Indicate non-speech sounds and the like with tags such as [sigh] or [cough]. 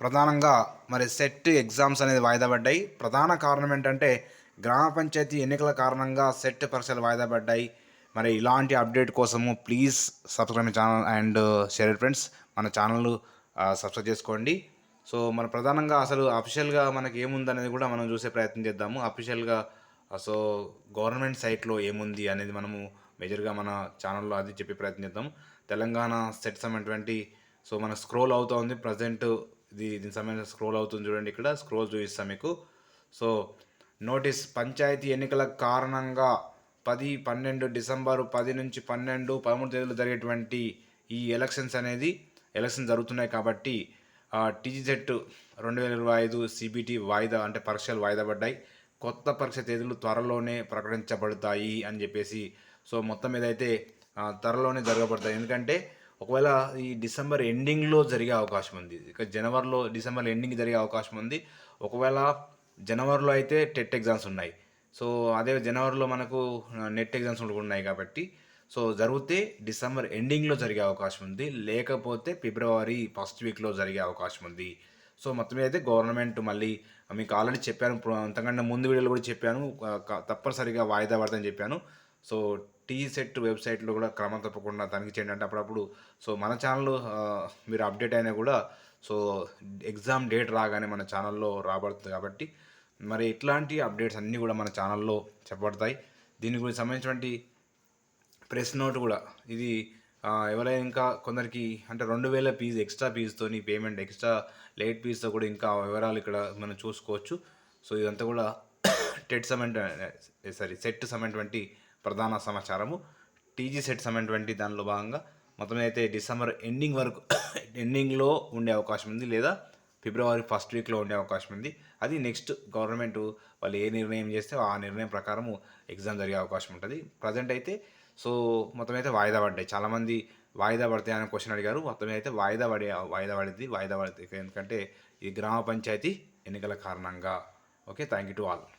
ప్రధానంగా మరి set exams అనేది వాయిదా పడ్డాయి. ప్రధాన కారణం ఏంటంటే గ్రామ పంచాయతీ ఎన్నికల కారణంగా సెట్ పరీక్షలు వాయిదా పడ్డాయి. మరి ఇలాంటి అప్డేట్ కోసము please subscribe channel and share friends. మన ఛానల్ సబ్స్క్రైబ్ చేసుకోండి. సో మన ప్రధానంగా అసలు అఫీషియల్గా మనకి ఏముందనేది కూడా మనం చూసే ప్రయత్నం చేద్దాము. అఫీషియల్గా సో గవర్నమెంట్ సైట్లో ఏముంది అనేది మనము మేజర్గా మన ఛానల్లో అది చెప్పే ప్రయత్నం చేద్దాం తెలంగాణ సెట్ సంబంధించినటువంటి సో మన స్క్రోల్ అవుతూ ఉంది. ప్రజెంట్ ఇది దీని సంబంధించిన స్క్రోల్ అవుతుంది చూడండి ఇక్కడ స్క్రోల్ చూపిస్తాం మీకు. సో నోటీస్ పంచాయతీ ఎన్నికల కారణంగా పది పన్నెండు డిసెంబరు పది నుంచి పన్నెండు పదమూడు తేదీలు జరిగేటువంటి ఈ ఎలక్షన్స్ అనేది ఎలక్షన్ జరుగుతున్నాయి కాబట్టి టీజీజెట్ రెండు వేల ఇరవై ఐదు సిబిటి వాయిదా అంటే పరీక్షలు వాయిదా పడ్డాయి. కొత్త పరీక్ష తేదీలు త్వరలోనే ప్రకటించబడతాయి అని చెప్పేసి సో మొత్తం మీద అయితే త్వరలోనే జరగబడతాయి. ఎందుకంటే ఒకవేళ ఈ డిసెంబర్ ఎండింగ్లో జరిగే అవకాశం ఉంది. ఇక జనవరిలో డిసెంబర్ ఎండింగ్ జరిగే అవకాశం ఉంది. ఒకవేళ జనవరిలో అయితే టెట్ ఎగ్జామ్స్ ఉన్నాయి. సో అదే జనవరిలో మనకు నెట్ ఎగ్జామ్స్ కూడా ఉన్నాయి కాబట్టి. సో జరిగితే డిసెంబర్ ఎండింగ్లో జరిగే అవకాశం ఉంది. లేకపోతే ఫిబ్రవరి ఫస్ట్ వీక్లో జరిగే అవకాశం ఉంది. సో మొత్తం మీద అయితే గవర్నమెంట్ మళ్ళీ మీకు ఆల్రెడీ చెప్పాను ప్ర- అంతకంటే ముందు వీడియోలో కూడా చెప్పాను తప్పనిసరిగా వాయిదా పడదని చెప్పాను. సో టీ సెట్ వెబ్సైట్లో కూడా క్రమం తప్పకుండా తనిఖీ చేయండి. అంటే అప్పుడప్పుడు సో మన ఛానల్ మీరు అప్డేట్ అయినా కూడా సో ఎగ్జామ్ డేట్ రాగానే మన ఛానల్లో రాబడుతుంది కాబట్టి మరి ఇట్లాంటి అప్డేట్స్ అన్నీ కూడా మన ఛానల్లో చెప్పబడతాయి. దీని గురించి సంబంధించినటువంటి ప్రెస్ నోట్ కూడా ఇది ఎవరైనా ఇంకా కొందరికి అంటే రెండు వేల ఫీజు ఎక్స్ట్రా ఫీజుతోని పేమెంట్ ఎక్స్ట్రా లేట్ ఫీజుతో కూడా ఇంకా వివరాలు ఇక్కడ మనం చూసుకోవచ్చు. సో ఇదంతా కూడా టెట్ సమెంట్ సారీ సెట్ సమైనటువంటి ప్రధాన సమాచారము. టీజీ సెట్ సమైనటువంటి దానిలో భాగంగా మొత్తం అయితే డిసెంబర్ ఎండింగ్ వరకు [coughs] ఎండింగ్లో ఉండే అవకాశం ఉంది లేదా ఫిబ్రవరి ఫస్ట్ వీక్లో ఉండే అవకాశం ఉంది. అది నెక్స్ట్ గవర్నమెంట్ వాళ్ళు ఏ నిర్ణయం చేస్తే ఆ నిర్ణయం ప్రకారము ఎగ్జామ్ జరిగే అవకాశం ఉంటుంది. ప్రజెంట్ అయితే సో మొత్తం అయితే వాయిదా పడ్డాయి. చాలామంది వాయిదా పడతాయి అనే క్వశ్చన్ అడిగారు. మొత్తం అయితే వాయిదా పడే వాయిదా పడింది. వాయిదా పడింది ఎందుకంటే ఈ గ్రామ పంచాయతీ ఎన్నికల కారణంగా. Okay thank you to all.